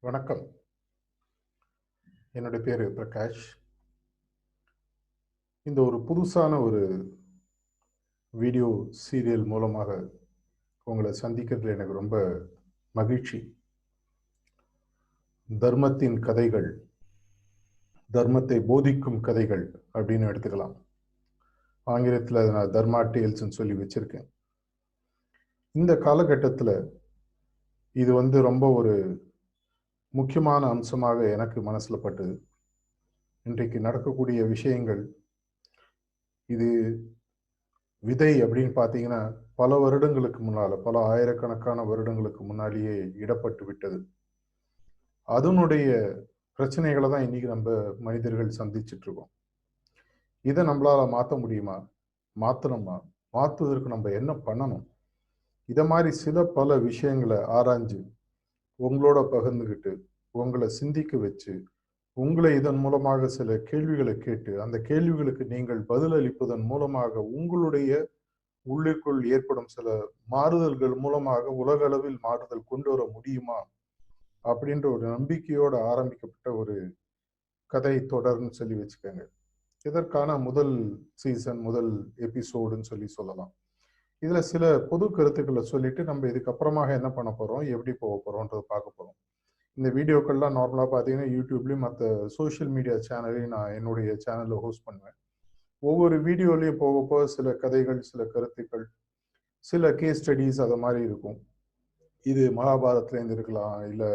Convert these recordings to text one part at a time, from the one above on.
வணக்கம். என்னுடைய பேர் பிரகாஷ். இந்த ஒரு புதுசான ஒரு வீடியோ சீரியல் மூலமாக உங்களை சந்திக்கிறதுல எனக்கு ரொம்ப மகிழ்ச்சி. தர்மத்தின் கதைகள் தர்மத்தை போதிக்கும் கதைகள் அப்படின்னு எடுத்துக்கலாம். ஆங்கிலத்தில் அதை நான் தர்மா டேல்ஸ்ன்னு சொல்லி வச்சுருக்கேன். இந்த காலகட்டத்தில் இது வந்து ரொம்ப ஒரு முக்கியமான அம்சமாக எனக்கு மனசில் பட்டது. இன்றைக்கு நடக்கக்கூடிய விஷயங்கள் இது விதை அப்படின்னு பார்த்தீங்கன்னா பல வருடங்களுக்கு முன்னால் பல ஆயிரக்கணக்கான வருடங்களுக்கு முன்னாலேயே இடப்பட்டு விட்டது. அதனுடைய பிரச்சனைகளை தான் இன்னைக்கு நம்ம மனிதர்கள் சந்திச்சுட்டு இருக்கோம். இதை நம்மளால மாற்ற முடியுமா? மாற்றணுமா மாற்றுவதற்கு நம்ம என்ன பண்ணணும்? இதை மாதிரி சில பல விஷயங்களை ஆராய்ஞ்சு உங்களோட பகிர்ந்துக்கிட்டு உங்களை சிந்திக்க வச்சு உங்களை இதன் மூலமாக சில கேள்விகளை கேட்டு அந்த கேள்விகளுக்கு நீங்கள் பதிலளிப்பதன் மூலமாக உங்களுடைய உள்ளிற்குள் ஏற்படும் சில மாறுதல்கள் மூலமாக உலக அளவில் மாறுதல் கொண்டு வர முடியுமா? அப்படின்ற ஒரு நம்பிக்கையோடு ஆரம்பிக்கப்பட்ட ஒரு கதை தொடர்னு சொல்லி வச்சுக்கோங்க. இதற்கான முதல் சீசன் முதல் எபிசோடுன்னு சொல்லி சொல்லலாம். இதுல சில பொது கருத்துக்களை சொல்லிட்டு நம்ம இதுக்கப்புறமாக என்ன பண்ண போறோம் எப்படி போக போறோம்ன்றத பார்க்க போறோம். இந்த வீடியோக்கள்லாம் நார்மலாக பார்த்தீங்கன்னா யூடியூப்லேயும் மற்ற சோஷியல் மீடியா சேனலையும் நான் என்னுடைய சேனலில் ஹோஸ்ட் பண்ணுவேன். ஒவ்வொரு வீடியோலையும் போக போக சில கதைகள் சில கருத்துக்கள் சில கேஸ் ஸ்டடீஸ் அது மாதிரி இருக்கும். இது மகாபாரத்லேருந்து இருக்கலாம் இல்லை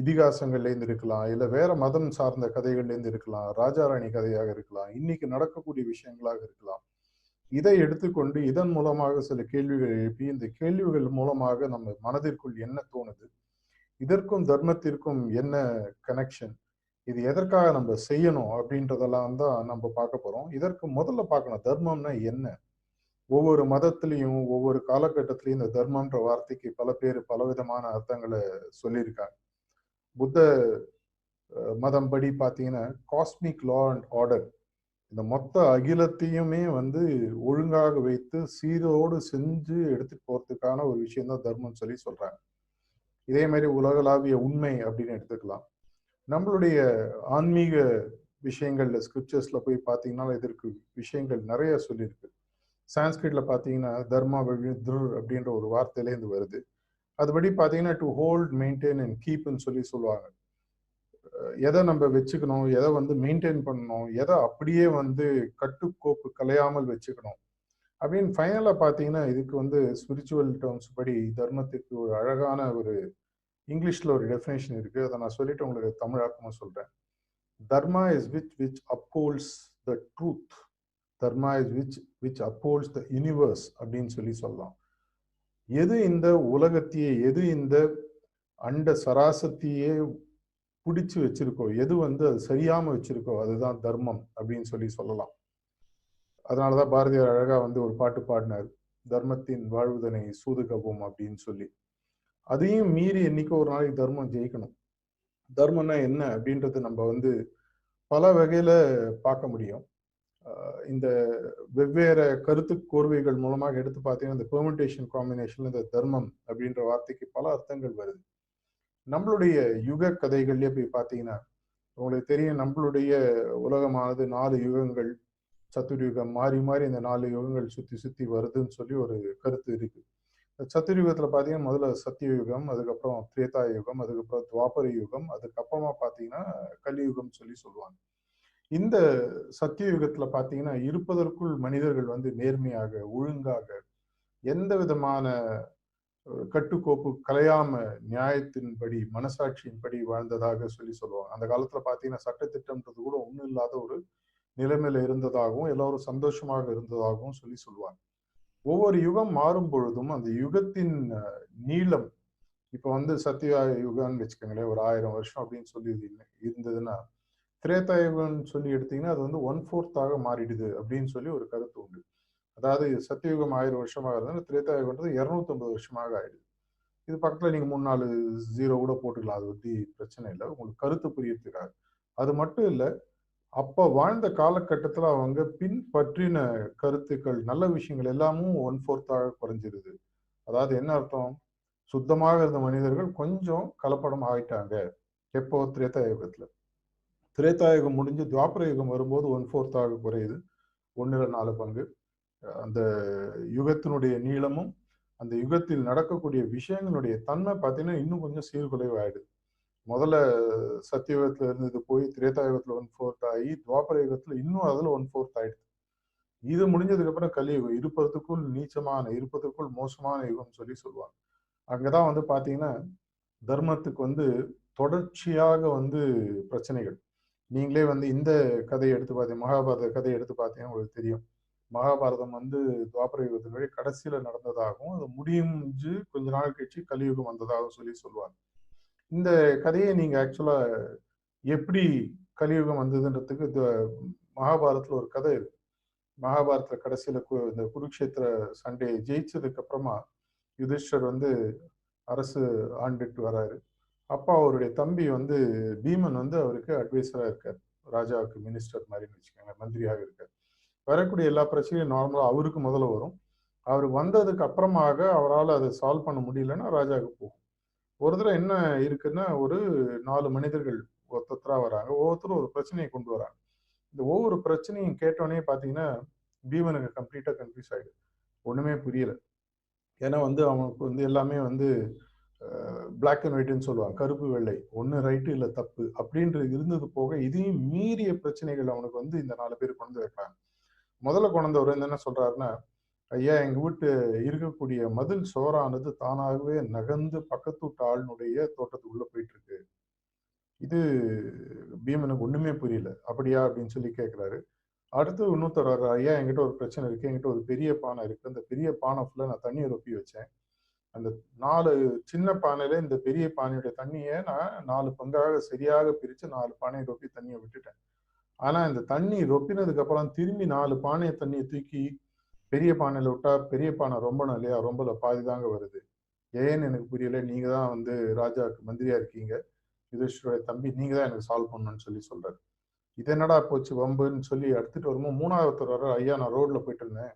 இதிகாசங்கள்லேருந்து இருக்கலாம் இல்லை வேற மதம் சார்ந்த கதைகள்லேருந்து இருக்கலாம் ராஜாராணி கதையாக இருக்கலாம் இன்னைக்கு நடக்கக்கூடிய விஷயங்களாக இருக்கலாம். இதை எடுத்துக்கொண்டு இதன் மூலமாக சில கேள்விகள் எழுப்பி இந்த கேள்விகள் மூலமாக நம்ம மனதிற்குள் என்ன தோணுது? இதற்கும் தர்மத்திற்கும் என்ன கனெக்ஷன் இது எதற்காக நம்ம செய்யணும் அப்படின்றதெல்லாம் தான் நம்ம பார்க்க போறோம். இதற்கு முதல்ல பார்க்கணும் தர்மம்னா என்ன? ஒவ்வொரு மதத்திலையும் ஒவ்வொரு காலகட்டத்திலையும் இந்த தர்மம்ன்ற வார்த்தைக்கு பல பேர் பலவிதமான அர்த்தங்களை சொல்லியிருக்காங்க. புத்த மதம் படி பார்த்தீங்கன்னா காஸ்மிக் லா அண்ட் ஆர்டர் இந்த மொத்த அகிலத்தையுமே வந்து ஒழுங்காக வைத்து சீரோடு செஞ்சு எடுத்துட்டு போறதுக்கான ஒரு விஷயம் தான் தர்மம் சொல்லி சொல்றாங்க. இதே மாதிரி உலகளாவிய உண்மை அப்படின்னு எடுத்துக்கலாம். நம்மளுடைய ஆன்மீக விஷயங்கள்ல ஸ்கிரிப்சர்ஸ்ல போய் பார்த்தீங்கன்னா இதற்கு விஷயங்கள் நிறைய சொல்லியிருக்கு. சான்ஸ்கிரிட்ல பார்த்தீங்கன்னா தர்மா வழி துர் அப்படின்ற ஒரு வார்த்தையிலேருந்து வருது. அதுபடி பார்த்தீங்கன்னா டு ஹோல்ட் மெயின்டைன் அண்ட் கீப்னு சொல்லி சொல்லுவாங்க. எதை நம்ம வச்சுக்கணும் எதை வந்து மெயின்டைன் பண்ணணும் எதை அப்படியே வந்து கட்டுக்கோப்பு கலையாமல் வச்சுக்கணும். அப்படின்னு ஃபைனலாக பார்த்தீங்கன்னா இதுக்கு வந்து ஸ்பிரிச்சுவல் டேர்ம்ஸ் படி தர்மத்துக்கு ஒரு அழகான ஒரு இங்கிலீஷில் ஒரு டெஃபினேஷன் இருக்குது அதை நான் சொல்லிட்டு உங்களுக்கு தமிழாக்கமாக சொல்கிறேன் dharma is which which upholds the truth dharma is which which upholds the universe அப்படின்னு சொல்லி சொல்லலாம். எது இந்த உலகத்தையே எது இந்த அண்ட சராசத்தையே பிடிச்சு வச்சிருக்கோ எது வந்து அது சரியாம வச்சிருக்கோ அதுதான் தர்மம் அப்படின்னு சொல்லி சொல்லலாம். அதனாலதான் பாரதியார் அழகா வந்து ஒரு பாட்டு பாடினார் தர்மத்தின் வாழ்வுதனை சூதுகவும் அப்படின்னு சொல்லி. அதையும் மீறி என்னைக்கோ ஒரு நாளைக்கு தர்மம் ஜெயிக்கணும். தர்மம்னா என்ன அப்படின்றது நம்ம வந்து பல வகையில பார்க்க முடியும். இந்த வெவ்வேறு கருத்து கோர்வைகள் மூலமாக எடுத்து பார்த்தீங்கன்னா இந்த பெர்மிட்டேஷன் காம்பினேஷன் இந்த தர்மம் அப்படின்ற வார்த்தைக்கு பல அர்த்தங்கள் வருது. நம்மளுடைய யுக கதைகள்லயே போய் பார்த்தீங்கன்னா உங்களுக்கு தெரியும் நம்மளுடைய உலகமானது நாலு யுகங்கள் சத்துர்யுகம் மாறி மாறி இந்த நாலு யுகங்கள் சுத்தி சுத்தி வருதுன்னு சொல்லி ஒரு கருத்து இருக்கு. சத்துர்யுகத்துல பாத்தீங்கன்னா முதல்ல சத்தியயுகம் அதுக்கப்புறம் திரேதா யுகம் அதுக்கப்புறம் துவாபர யுகம் அதுக்கப்புறமா பாத்தீங்கன்னா கலியுகம் சொல்லி சொல்லுவாங்க. இந்த சத்தியயுகத்துல பாத்தீங்கன்னா இருப்பதற்குள் மனிதர்கள் வந்து நேர்மையாக ஒழுங்காக எந்த விதமான கட்டுக்கோப்பு கலையாம நியாயத்தின்படி மனசாட்சியின்படி வாழ்ந்ததாக சொல்லி சொல்லுவாங்க. அந்த காலத்துல பாத்தீங்கன்னா சட்டத்திட்டம்ன்றது கூட ஒண்ணும் இல்லாத ஒரு நிலைமையில இருந்ததாகவும் எல்லாரும் சந்தோஷமாக இருந்ததாகவும் சொல்லி சொல்லுவாங்க. ஒவ்வொரு யுகம் மாறும் பொழுதும் அந்த யுகத்தின் நீளம் இப்ப வந்து சத்யா யுகம்னு வச்சுக்கோங்களேன் ஒரு ஆயிரம் வருஷம் அப்படின்னு சொல்லி இருந்ததுன்னா திரேதாயுகம்னு சொல்லி எடுத்தீங்கன்னா அது வந்து ஒன் ஃபோர்த்தாக மாறிடுது அப்படின்னு சொல்லி ஒரு கருத்து உண்டு. அதாவது சத்தியுகம் ஆயிரம் வருஷமாக இருந்தாலும் திரேதா இரநூத்தம்பது வருஷமாக ஆயிடுது. இது பக்கத்தில் நீங்கள் மூணு நாலு ஜீரோ கூட போட்டுக்கலாம் அது பற்றி பிரச்சனை இல்லை. உங்களுக்கு கருத்து புரியறதுக்காக அது மட்டும் இல்லை அப்போ வாழ்ந்த காலகட்டத்தில் அவங்க பின்பற்றின கருத்துக்கள் நல்ல விஷயங்கள் எல்லாமும் ஒன் ஃபோர்த்தாக குறைஞ்சிருது. அதாவது என்ன அர்த்தம்? சுத்தமாக இருந்த மனிதர்கள் கொஞ்சம் கலப்படம் ஆயிட்டாங்க எப்போ? திரேதாயுகத்தில் திரேதாயுகம் முடிஞ்சு துவாபர யுகம் வரும்போது ஒன் ஃபோர்த்தாக குறையுது. ஒன்றில் நாலு பங்கு. அந்த யுகத்தினுடைய நீளமும் அந்த யுகத்தில் நடக்கக்கூடிய விஷயங்களுடைய தன்மை பார்த்தீங்கன்னா இன்னும் கொஞ்சம் சீர்குலைவு ஆயிடுது முதல்ல சத்தியுகத்துல இருந்தது போய் திரேதாயுகத்துல ஒன் ஃபோர்த் ஆகி துவாபர யுகத்துல இன்னும் அதுல ஒன் ஃபோர்த் ஆயிடுது. இது முடிஞ்சதுக்கு அப்புறம் கலியுகம் இருப்பதுக்குள் நீச்சமான இருப்பதற்குள் மோசமான யுகம் சொல்லி சொல்லுவாங்க. அங்கதான் வந்து பாத்தீங்கன்னா தர்மத்துக்கு வந்து தொடர்ச்சியாக வந்து பிரச்சனைகள். நீங்களே வந்து இந்த கதையை எடுத்து பார்த்தீங்க மகாபாரத கதையை எடுத்து பார்த்தீங்கன்னா உங்களுக்கு தெரியும். மகாபாரதம் வந்து துவாபர யுகத்தினுடைய கடைசியில நடந்ததாகவும் அது முடிஞ்சு கொஞ்ச நாள் கழிச்சு கலியுகம் வந்ததாகவும் சொல்லி சொல்லுவாங்க. இந்த கதையை நீங்க ஆக்சுவலா எப்படி கலியுகம் வந்ததுன்றதுக்கு மகாபாரதத்துல ஒரு கதை இருக்கு. மகாபாரத கடைசியில இந்த குருக்ஷேத்திர சண்டையை ஜெயிச்சதுக்கு அப்புறமா யுதிஷ்டர் வந்து அரசு ஆண்டுட்டு வராரு. அப்பா அவருடைய தம்பி வந்து பீமன் வந்து அவருக்கு அட்வைசரா இருக்கார். ராஜாவுக்கு மினிஸ்டர் மாதிரின்னு வச்சுக்கோங்க மந்திரியாக இருக்கார். வரக்கூடிய எல்லா பிரச்சனையும் நார்மலாக அவருக்கு முதல்ல வரும். அவர் வந்ததுக்கு அப்புறமாக அவரால் அதை சால்வ் பண்ண முடியலன்னா ராஜாவுக்கு போகும். ஒரு தடவை என்ன இருக்குன்னா ஒரு நாலு மனிதர்கள் ஒருத்தராக வராங்க. ஒவ்வொருத்தரும் ஒரு பிரச்சனையை கொண்டு வராங்க. இந்த ஒவ்வொரு பிரச்சனையும் கேட்டோடனே பார்த்தீங்கன்னா பீமனுக்கு கம்ப்ளீட்டாக கன்ஃபியூஸ் ஆகிடுது ஒன்றுமே புரியலை. ஏன்னா வந்து அவனுக்கு வந்து எல்லாமே வந்து பிளாக் அண்ட் ஒயிட்னு சொல்லுவாங்க. கருப்பு வெள்ளை. ஒன்று ரைட்டு இல்லை தப்பு. அப்படின்றது இருந்தது போக இதையும் மீறிய பிரச்சனைகள் அவனுக்கு வந்து இந்த நாலு பேர் கொண்டு வைப்பாங்க. முதல்ல கொண்டவர் வந்து என்ன சொல்றாருன்னா ஐயா எங்க வீட்டு இருக்கக்கூடிய மதில் சோறானது தானாகவே நகர்ந்து பக்கத்து வீட்டு ஆளுனுடைய தோட்டத்துக்குள்ள போயிட்டு இருக்கு இது பீமனுக்கு ஒண்ணுமே புரியல. அப்படியா? அப்படின்னு சொல்லி கேட்கிறாரு அடுத்து இன்னொருத்தர் வர்ற ஐயா என்கிட்ட ஒரு பிரச்சனை இருக்கு. என்கிட்ட ஒரு பெரிய பானை இருக்கு. அந்த பெரிய பானை ஃபுல்லா நான் தண்ணியை ரொப்பி வச்சேன். அந்த நாலு சின்ன பானையில இந்த பெரிய பானையுடைய தண்ணியை நான் நாலு பங்காக சரியாக பிரிச்சு நாலு பானையை ரொப்பி தண்ணியை விட்டுட்டேன். ஆனா இந்த தண்ணி ரொப்பினதுக்கு அப்புறம் திரும்பி நாலு பானையை தண்ணியை தூக்கி பெரிய பானையில விட்டா பெரிய பானை ரொம்பணும் இல்லையா ரொம்பல பாதி தாங்க வருது. ஏன்னு எனக்கு புரியல. நீங்க தான் வந்து ராஜாவுக்கு மந்திரியா இருக்கீங்க. யுதிஷ்டருடைய தம்பி நீங்க தான் எனக்கு சால்வ் பண்ணணும்னு சொல்லி சொல்றாரு. இது என்னடா போச்சு வம்புன்னு சொல்லி எடுத்துட்டு வரும்போது மூணாவது வர ஐயா நான் ரோட்ல போயிட்டு இருந்தேன்.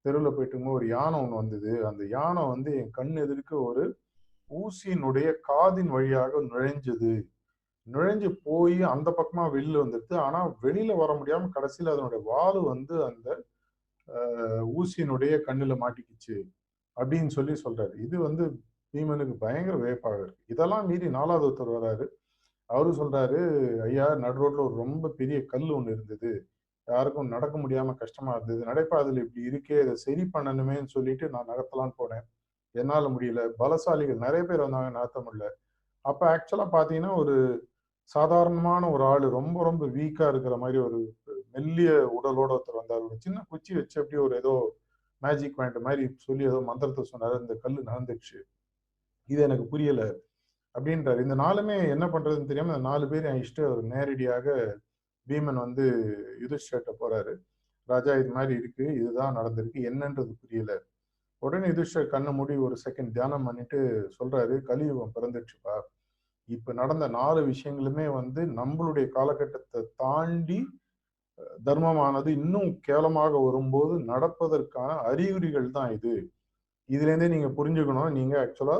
தெருவில் போயிட்டு ஒரு யானை ஒன்று வந்தது. அந்த யானை வந்து என் கண் எதிர்க்க ஒரு ஊசியினுடைய காதின் வழியாக நுழைஞ்சது. நுழைஞ்சு போய் அந்த பக்கமா வெளியில் வந்துடுது ஆனா வெளியில வர முடியாம கடைசியில அதனுடைய வாலு வந்து அந்த ஊசியினுடைய கண்ணுல மாட்டிக்கிச்சு அப்படின்னு சொல்லி சொல்றாரு. இது வந்து பீமனுக்கு பயங்கர வேப்பாக இருக்கு. இதெல்லாம் மீறி நாலாவது ஒருத்தர் வர்றாரு அவரு சொல்றாரு ஐயா நடு ரோட்ல ஒரு ரொம்ப பெரிய கல் ஒன்று இருந்தது. யாருக்கும் நடக்க முடியாம கஷ்டமா இருந்தது. நடைபாதையில் இப்படி இருக்கே இதை சரி பண்ணணுமேன்னு சொல்லிட்டு நான் நகர்த்தலான்னு போனேன். என்னால் முடியல. பலசாலிகள் நிறைய பேர் வந்தாங்க நகர்த்த முடியல. அப்ப ஆக்சுவலா பாத்தீங்கன்னா ஒரு சாதாரணமான ஒரு ஆள் ரொம்ப ரொம்ப வீக்காக இருக்கிற மாதிரி ஒரு மெல்லிய உடலோட ஒருத்தர் வந்தார். ஒரு சின்ன குச்சி வச்சு அப்படியே ஒரு ஏதோ மேஜிக் பாயிண்ட் மாதிரி சொல்லி ஏதோ மந்திரத்தை சொன்னார். இந்த கல் நடந்துச்சு இது எனக்கு புரியலை அப்படின்றார். இந்த நாலுமே என்ன பண்ணுறதுன்னு தெரியாமல் இந்த நாலு பேர் என் இஷ்ட அவர் நேரடியாக பீமன் வந்து யுதிஷ்டர்கிட்ட போகிறாரு ராஜா இது மாதிரி இருக்கு. இதுதான் நடந்திருக்கு. என்னன்றது புரியல. உடனே யுதிஷ்டர் கண்ணை மூடி ஒரு செகண்ட் தியானம் பண்ணிட்டு சொல்றாரு. கலியுகம் பிறந்துச்சுப்பா இப்ப நடந்த நாலு விஷயங்களுமே வந்து நம்மளுடைய காலகட்டத்தை தாண்டி தர்மமானது இன்னும் கேவலமாக வரும்போது நடப்பதற்கான அறிகுறிகள் தான் இது. இதுல இருந்தே நீங்க புரிஞ்சுக்கணும். நீங்க ஆக்சுவலா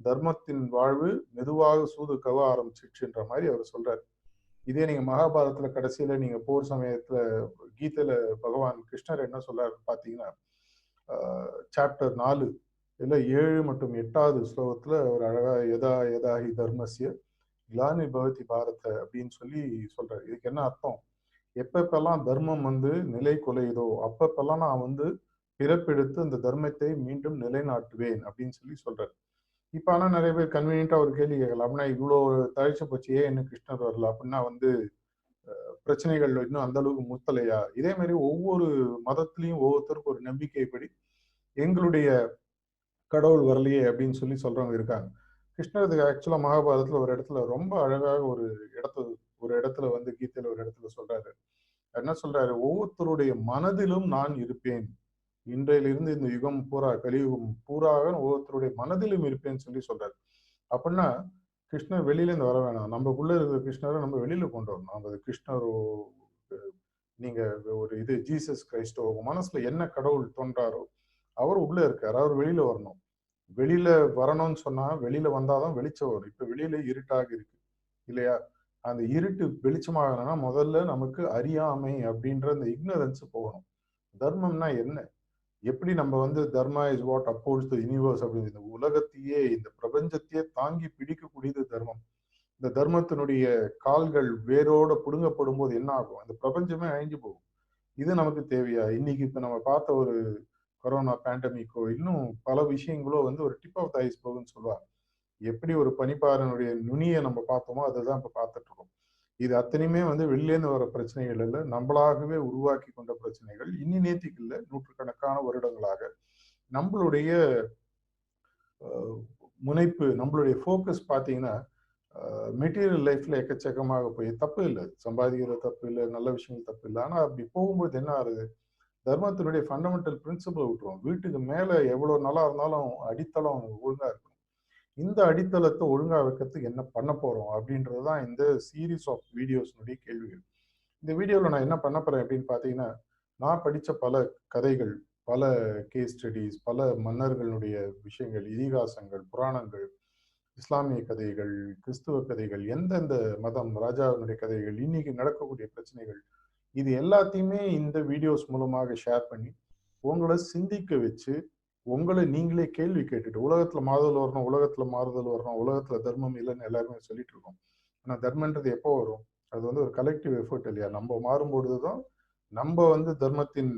தர்மத்தின் வாழ்வு மெதுவாக சூது கவ ஆரம்பிச்சிச்சுன்ற மாதிரி அவர் சொல்றாரு. இதே நீங்க மகாபாரதத்துல கடைசியில நீங்க போர் சமயத்துல கீதையில பகவான் கிருஷ்ணர் என்ன சொல்றாரு பாத்தீங்கன்னா சாப்டர் நாலு இல்லை ஏழு மற்றும் எட்டாவது ஸ்லோகத்தில் ஒரு அழகா எதா எதாகி தர்மசிய கிலானி பவதி பாரத அப்படின்னு சொல்லி சொல்றாரு. இதுக்கு என்ன அர்த்தம்? எப்பப்பெல்லாம் தர்மம் வந்து நிலை கொலையுதோ அப்பப்பெல்லாம் நான் வந்து பிறப்பெடுத்து அந்த தர்மத்தை மீண்டும் நிலைநாட்டுவேன் அப்படின்னு சொல்லி சொல்றாரு. இப்ப ஆனால் நிறைய பேர் கன்வீனியண்ட்டாக ஒரு கேள்வி கேட்கலாம். அப்படின்னா இவ்வளோ தழிச்ச போச்சு ஏன் என்ன கிருஷ்ணர் வரல? அப்படின்னா வந்து பிரச்சனைகள் இன்னும் அந்த அளவுக்கு முத்தலையா? இதே மாதிரி ஒவ்வொரு மதத்திலையும் ஒவ்வொருத்தருக்கும் ஒரு நம்பிக்கைப்படி எங்களுடைய கடவுள் வரலையே அப்படின்னு சொல்லி சொல்றவங்க இருக்காங்க. கிருஷ்ணருக்கு ஆக்சுவலா மகாபாரதத்துல ஒரு இடத்துல ரொம்ப அழகாக ஒரு இடத்து ஒரு இடத்துல வந்து கீதையில ஒரு இடத்துல சொல்றாரு. என்ன சொல்றாரு? ஒவ்வொருத்தருடைய மனதிலும் நான் இருப்பேன். இன்றையிலிருந்து இந்த யுகம் பூரா கலியுகம் பூராக ஒவ்வொருத்தருடைய மனதிலும் இருப்பேன்னு சொல்லி சொல்றாரு. அப்படின்னா கிருஷ்ணர் வெளியில இருந்து வர வேணாம். நம்மக்குள்ள இருக்கிற கிருஷ்ணரை நம்ம வெளியில கொண்டு வரணும். நம்ம கிருஷ்ணரோ நீங்க ஒரு இது ஜீசஸ் கிரைஸ்டோ உங்க மனசுல என்ன கடவுள் தோன்றாரோ அவர் உள்ள இருக்காரு அவர் வெளியில வரணும். வெளியில வரணும்னு சொன்னா வெளியில வந்தாதான் வெளிச்சம் வரும். இப்ப வெளியில இருட்டாக இருக்கு இல்லையா? அந்த இருட்டு வெளிச்சமாகணும்னா முதல்ல நமக்கு அறியாமை அப்படின்ற அந்த இக்னரன்ஸ் போகணும். தர்மம்னா என்ன? எப்படி நம்ம வந்து dharma is what upholds the universe அப்படின்னு இந்த உலகத்தையே இந்த பிரபஞ்சத்தையே தாங்கி பிடிக்கக்கூடியது தர்மம். இந்த தர்மத்தினுடைய கால்கள் வேரோட புடுங்கப்படும் போது என்ன ஆகும்? அந்த பிரபஞ்சமே அழிஞ்சு போகும். இது நமக்கு தேவையா? இன்னைக்கு இப்ப நம்ம பார்த்த ஒரு கொரோனா பேண்டமிக்கோ இன்னும் பல விஷயங்களோ வந்து ஒரு டிப் ஆஃப் த ஐஸ்பர்க்னு சொல்லுவாங்க. எப்படி ஒரு பனிப்பாறனுடைய நுனியை நம்ம பார்த்தோமோ அதுதான் இப்ப பார்த்துட்டு இருக்கோம் இது அத்தனையுமே வந்து வெளிலேருந்து வர பிரச்சனைகள் இல்லை. நம்மளாகவே உருவாக்கி கொண்ட பிரச்சனைகள். இனி நேத்திக்கு இல்லை. நூற்றுக்கணக்கான வருடங்களாக நம்மளுடைய முனைப்பு நம்மளுடைய ஃபோக்கஸ் பார்த்தீங்கன்னா மெட்டீரியல் லைஃப்ல எக்கச்சக்கமாக போய் தப்பு இல்லை. சம்பாதிக்கிற தப்பு இல்லை. நல்ல விஷயங்கள் தப்பு இல்லை. ஆனால் அப்படி போகும்போது என்ன ஆகுது? தர்மத்தினுடைய ஃபண்டமெண்டல் பிரின்சிபல் விட்டுருவோம் வீட்டுக்கு மேலே எவ்வளோ நல்லா இருந்தாலும் அடித்தளம் ஒழுங்காக இருக்கணும். இந்த அடித்தளத்தை ஒழுங்காக வைக்கிறதுக்கு என்ன பண்ண போகிறோம் அப்படின்றது தான் இந்த சீரீஸ் ஆஃப் வீடியோஸ்னுடைய கேள்விகள். இந்த வீடியோவில் நான் என்ன பண்ண போகிறேன் அப்படின்னு பார்த்தீங்கன்னா நான் படித்த பல கதைகள் பல கேஸ் ஸ்டடீஸ் பல மன்னர்களுடைய விஷயங்கள் இதிகாசங்கள் புராணங்கள் இஸ்லாமிய கதைகள் கிறிஸ்துவ கதைகள் எந்தெந்த மதம் ராஜாவினுடைய கதைகள் இன்னைக்கு நடக்கக்கூடிய பிரச்சனைகள் இது எல்லாத்தையுமே இந்த வீடியோஸ் மூலமாக ஷேர் பண்ணி உங்களை சிந்திக்க வச்சு உங்களை நீங்களே கேள்வி கேட்டுட்டு உலகத்துல மாறுதல் வரணும் உலகத்துல மாறுதல் வரணும் உலகத்துல தர்மம் இல்லைன்னு எல்லாருமே சொல்லிட்டு இருக்கோம். ஆனா தர்மன்றது எப்போ வரும்? அது வந்து ஒரு கலெக்டிவ் எஃபர்ட் இல்லையா? நம்ம மாறும்பொழுது தான் நம்ம வந்து தர்மத்தின்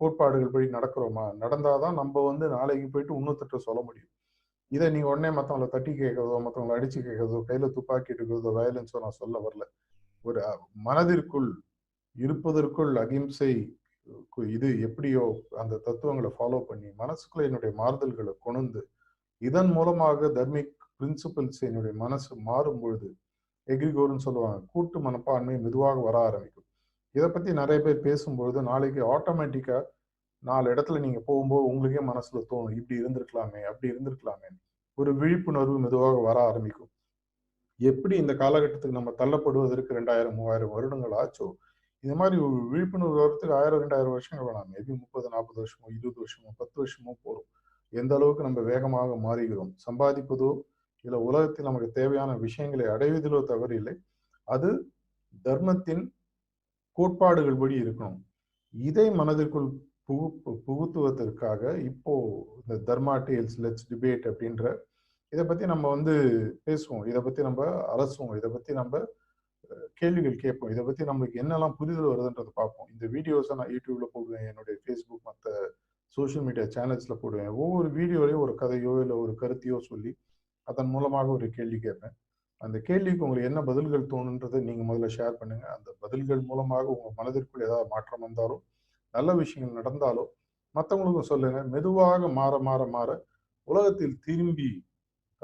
கோட்பாடுகள் படி நடக்கிறோமா? நடந்தாதான் நம்ம வந்து நாளைக்கு போயிட்டு இன்னொருத்தட்ட சொல்ல முடியும். இதை நீங்க உடனே மற்றவங்களை தட்டி கேட்கறதோ மற்றவங்களை அடிச்சு கேட்கறதோ கையில துப்பாக்கி எடுக்கிறதோ வயலன்ஸோ நான் சொல்ல வரல. ஒரு மனதிற்குள் இருப்பதற்குள் அகிம்சை இது எப்படியோ அந்த தத்துவங்களை ஃபாலோ பண்ணி மனசுக்குள்ள என்னுடைய மாறுதல்களை கொண்டு இதன் மூலமாக தர்மிக் பிரின்சிபல்ஸ் என்னுடைய மனசு மாறும் பொழுது எக்ரிகோர்னு சொல்லுவாங்க கூட்டு மனப்பான்மை மெதுவாக வர ஆரம்பிக்கும். இதை பத்தி நிறைய பேர் பேசும்பொழுது நாளைக்கு ஆட்டோமேட்டிக்கா நாலு இடத்துல நீங்க போகும்போது உங்களுக்கே மனசுல தோணும் இப்படி இருந்திருக்கலாமே அப்படி இருந்திருக்கலாமே. ஒரு விழிப்புணர்வு மெதுவாக வர ஆரம்பிக்கும். எப்படி இந்த காலகட்டத்துக்கு நம்ம தள்ளப்படுவதற்கு ரெண்டாயிரம் மூவாயிரம் வருடங்கள் ஆச்சோ? இந்த மாதிரி விழிப்புணர்வு வரத்துக்கு ஆயிரம் ரெண்டாயிரம் வருஷங்கள் வேணாம் மேபி முப்பது நாற்பது வருஷமோ இருபது வருஷமோ பத்து வருஷமோ போறோம். எந்த அளவுக்கு நம்ம வேகமாக மாறுகிறோம்? சம்பாதிப்பதோ இல்லை உலகத்தில் நமக்கு தேவையான விஷயங்களை அடைவதிலோ தவறு இல்லை. அது தர்மத்தின் கோட்பாடுகள் படி இருக்கணும். இதை மனதிற்குள் புகு புகுத்துவதற்காக இப்போ இந்த தர்மா டேல்ஸ் லெட்ஸ் டிபேட் அப்படின்ற இதை பத்தி நம்ம வந்து பேசுவோம். இதை பத்தி நம்ம அலசுவோம். இதை பத்தி நம்ம கேள்விகள் கேட்போம். இதை பத்தி நம்மளுக்கு என்னெல்லாம் புரிதல் வருதுன்றதை பார்ப்போம். இந்த வீடியோஸை நான் யூடியூப்ல போடுவேன். என்னுடைய ஃபேஸ்புக் மற்ற சோஷியல் மீடியா சேனல்ஸ்ல போடுவேன். ஒவ்வொரு வீடியோலையும் ஒரு கதையோ இல்லை ஒரு கருத்தையோ சொல்லி அதன் மூலமாக ஒரு கேள்வி கேட்பேன். அந்த கேள்விக்கு உங்களுக்கு என்ன பதில்கள் தோணுன்றதை நீங்க முதல்ல ஷேர் பண்ணுங்க. அந்த பதில்கள் மூலமாக உங்க மனதிற்குள் ஏதாவது மாற்றம் வந்தாலோ நல்ல விஷயங்கள் நடந்தாலோ மற்றவங்களுக்கும் சொல்லுங்க. மெதுவாக மாற மாற மாற உலகத்தில் திரும்பி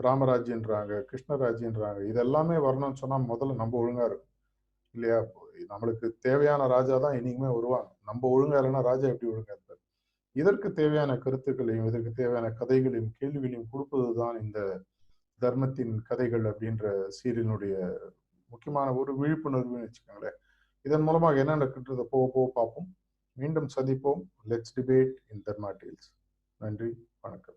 ராமராஜ்யன்றாங்க கிருஷ்ணராஜ்யன்றாங்க இதெல்லாமே வரணும்னு சொன்னா முதல்ல நம்ம ஒழுங்கா இருக்கும் இல்லையா? நம்மளுக்கு தேவையான ராஜா தான் இனிமே வருவாங்க. நம்ம ஒழுங்கா இல்லைன்னா ராஜா எப்படி ஒழுங்கா இருப்பார்? இதற்கு தேவையான கருத்துக்களையும் இதற்கு தேவையான கதைகளையும் கேள்விகளையும் கொடுப்பது தான் இந்த தர்மத்தின் கதைகள் அப்படின்ற சீரியலினுடைய முக்கியமான ஒரு விழிப்புணர்வுன்னு வச்சுக்கோங்களேன். இதன் மூலமாக என்ன நடக்குன்றதை? போக போக பார்ப்போம். மீண்டும் சந்திப்போம். Let's debate in dharma deals நன்றி. வணக்கம்.